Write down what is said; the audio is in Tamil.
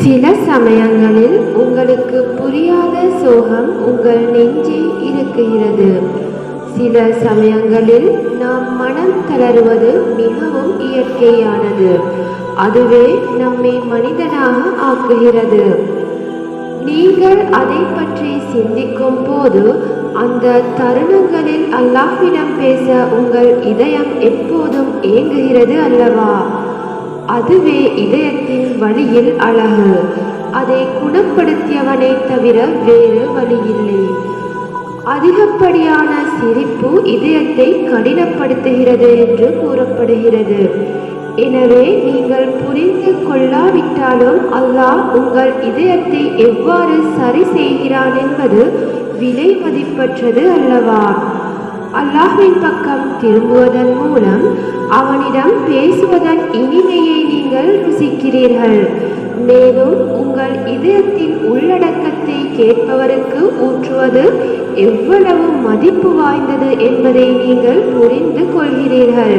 சில சமயங்களில் உங்களுக்கு புரியாத சோகம் உங்கள் நெஞ்சில் இருக்குகிறது சில சமயங்களில் நாம் மனம் தளருவது மிகவும் இயற்கையானது. அதுவே நம்மை மனிதனாக ஆக்குகிறது. நீங்கள் அதை பற்றி சிந்திக்கும் போது அந்த தருணங்களில் அல்லாஹ்விடம் பேச உங்கள் இதயம் எப்போதும் ஏங்குகிறது அல்லவா? அதுவே இதயத்தின் வழியில் அழகு. அதை குணப்படுத்தியவனை தவிர வேறு வழியில்லை. அதிகப்படியான சிரிப்பு இதயத்தை கடினப்படுத்துகிறது என்று கூறப்படுகிறது. எனவே நீங்கள் புரிந்து கொள்ளாவிட்டாலும் அல்லாஹ் உங்கள் இதயத்தை எவ்வாறு சரி செய்கிறான் என்பது விலை மதிப்பற்றது அல்லவா? அல்லாஹின் பக்கம் திரும்புவதன் மூலம் அவனிடம் பேசுவதன் இனிமையை நீங்கள் ருசிக்கிறீர்கள். மேலும் உங்கள் இதயத்தின் உள்ளடக்கத்தை கேட்பவருக்கு ஊற்றுவது எவ்வளவு மதிப்பு வாய்ந்தது என்பதை நீங்கள் புரிந்து கொள்கிறீர்கள்.